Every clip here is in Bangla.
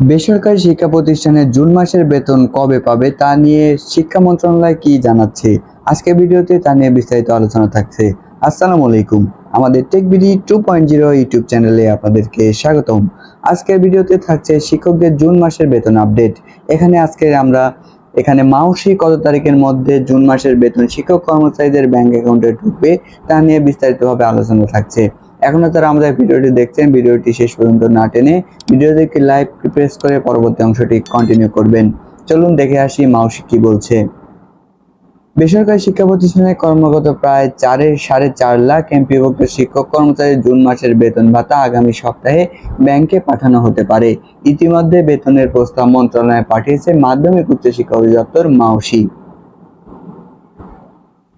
বেসরকারি শিক্ষা প্রতিষ্ঠানের জুন মাসের বেতন কবে পাবে তা নিয়ে শিক্ষা মন্ত্রণালয় কি জানাচ্ছে? আজকের ভিডিওতে তা নিয়ে বিস্তারিত আলোচনা থাকছে। আসসালামু আলাইকুম। আমাদের tech BD two point zero YouTube চ্যানেলে আপনাদেরকে স্বাগতম। আজকের ভিডিওতে থাকছে শিক্ষকদের জুন মাসের বেতন আপডেট। এখানে আজকে আমরা, এখানে মাউসি কত তারিখের মধ্যে জুন মাসের বেতন শিক্ষক কর্মচারীদের ব্যাংক অ্যাকাউন্টে ঢুকবে তা নিয়ে বিস্তারিতভাবে আলোচনা থাকছে। এখনও তারা আমাদের ভিডিওটি দেখছেন, ভিডিওটি শেষ পর্যন্ত না টেনে ভিডিওটিকে লাইভ প্রেস করে পরবর্তী অংশটি কন্টিনিউ করবেন। চলুন দেখে আসি মাউসি কি বলছে। বেসরকারি শিক্ষা প্রতিষ্ঠানে কর্মরত প্রায় চারের সাড়ে চার লাখ এমপিভুক্ত শিক্ষক কর্মচারীর জুন মাসের বেতন ভাতা আগামী সপ্তাহে ব্যাংকে পাঠানো হতে পারে। ইতিমধ্যে বেতনের প্রস্তাব মন্ত্রণালয়ে পাঠিয়েছে মাধ্যমিক উচ্চশিক্ষা অধিদপ্তর মাউসি।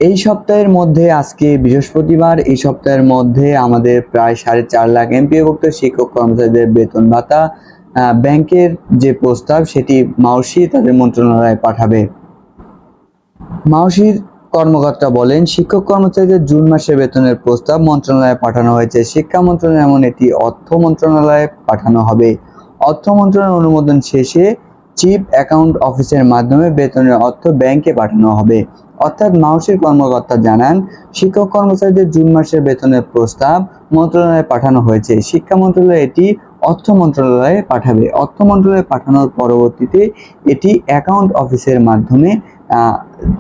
এই সপ্তাহের মধ্যে আজকে বৃহস্পতিবার, এই সপ্তাহের মধ্যে আমাদের প্রায় সাড়ে চার লাখ এমপিভুক্ত শিক্ষক কর্মচারীদের বেতন ভাতা ব্যাংকের যে প্রস্তাব সেটি মাউসি তাদের মন্ত্রণালয়ে পাঠাবে। মাউসির কর্মকর্তা বলেন, শিক্ষক কর্মচারীদের জুন মাসে বেতনের প্রস্তাব মন্ত্রণালয়ে পাঠানো হয়েছে। শিক্ষা মন্ত্রণালয় এমন এটি অর্থ মন্ত্রণালয়ে পাঠানো হবে। অর্থ মন্ত্রণালয়ের অনুমোদন শেষে চিফ অ্যাকাউন্ট অফিসের মাধ্যমে বেতনের অর্থ ব্যাংকে পাঠানো হবে। অর্থাৎ মাউসির কর্মকর্তা জানান, শিক্ষক কর্মচারীদের জুন মাসের বেতনের প্রস্তাব মন্ত্রণালয়ে পাঠানো হয়েছে। শিক্ষা মন্ত্রণালয় এটি অর্থ মন্ত্রণালয়ে পাঠাবে। অর্থ মন্ত্রণালয়ে পাঠানোর পরবর্তীতে এটি অ্যাকাউন্ট অফিসের মাধ্যমে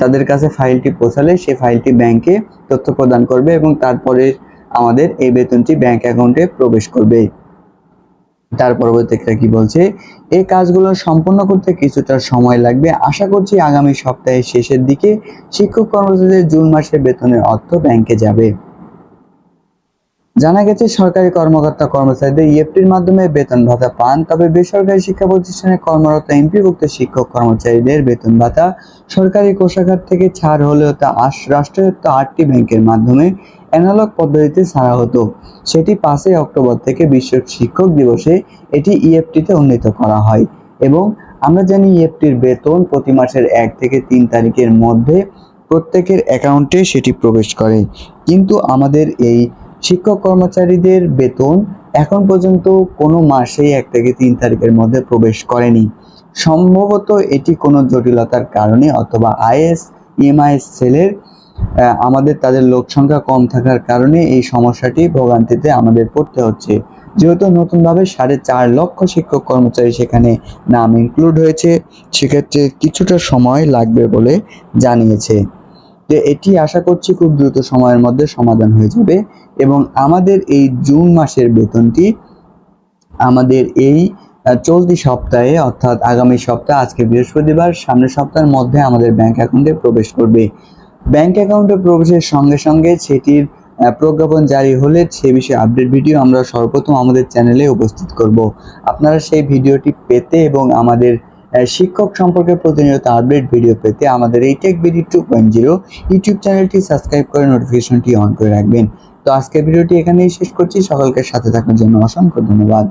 তাদের কাছে ফাইলটি পৌঁছালে সেই ফাইলটি ব্যাংকে তথ্য প্রদান করবে এবং তারপরে আমাদের এই বেতনটি ব্যাংক অ্যাকাউন্টে প্রবেশ করবে। তার পরবর্তীতে কি বলছে, এই কাজগুলো সম্পন্ন করতে কিছুটা সময় লাগবে। আশা করছি আগামী সপ্তাহের শেষের দিকে শিক্ষক কর্মচারীদের জুন মাসের বেতনের অর্থ ব্যাংকে যাবে। জানা গেছে, সরকারি কর্মকর্তা কর্মচারীদের ইএফটির মাধ্যমে বেতন ভাতা পান, তবে বেসরকারি শিক্ষা প্রতিষ্ঠানে কর্মরত এমপিভুক্ত শিক্ষক কর্মচারীদের বেতন ভাতা সরকারি কোষাগার থেকে ছাড় হলেও তা রাষ্ট্রায়ত্ত আটটি ব্যাংকের মাধ্যমে অ্যানালগ পদ্ধতিতে ছাড়া হতো। সেটি পাঁচই অক্টোবর থেকে বিশ্ব শিক্ষক দিবসে এটি ইএফটিতে উন্নীত করা হয় এবং আমরা জানি ইএফটির বেতন প্রতি মাসের এক থেকে তিন তারিখের মধ্যে প্রত্যেকের অ্যাকাউন্টে সেটি প্রবেশ করে। কিন্তু আমাদের এই শিক্ষক কর্মচারীদের বেতন এখন পর্যন্ত কোনো মাসেই এক থেকে তিন তারিখের মধ্যে প্রবেশ করেনি। সম্ভবত এটি কোনো জটিলতার কারণে অথবা আইএস, ইএমআইএস সেলের আমাদের তাদের লোক সংখ্যা কম থাকার কারণে এই সমস্যাটি ভোগান্তিতে আমাদের পড়তে হচ্ছে। যেহেতু নতুনভাবে সাড়ে চার লক্ষ শিক্ষক কর্মচারী সেখানে নাম ইনক্লুড হয়েছে, সেক্ষেত্রে কিছুটা সময় লাগবে বলে জানিয়েছে। যে এটি আশা করছি খুব দ্রুত সময়ের মধ্যে সমাধান হয়ে যাবে এবং আমাদের এই জুন মাসের বেতনটি আমাদের এই চলতি সপ্তাহে অর্থাৎ আগামী সপ্তাহে, আজকে বৃহস্পতিবার, সামনের সপ্তাহের মধ্যে আমাদের ব্যাংক অ্যাকাউন্টে প্রবেশ করবে। ব্যাংক অ্যাকাউন্টে প্রবেশের সঙ্গে সঙ্গে সেটির প্রজ্ঞাপন জারি হলে সে বিষয়ে আপডেট ভিডিও আমরা সর্বপ্রথম আমাদের চ্যানেলে উপস্থিত করব। আপনারা সেই ভিডিওটি পেতে এবং আমাদের শিক্ষক সম্পর্কে প্রতিনিয়ত আপডেট ভিডিও পেতে আমাদের এই tech BD two point zero YouTube চ্যানেলটি সাবস্ক্রাইব করে নোটিফিকেশনটি অন করে রাখবেন। তো আজকের ভিডিওটি এখানেই শেষ করছি। সকলকে সাথে থাকার জন্য অসংখ্য ধন্যবাদ।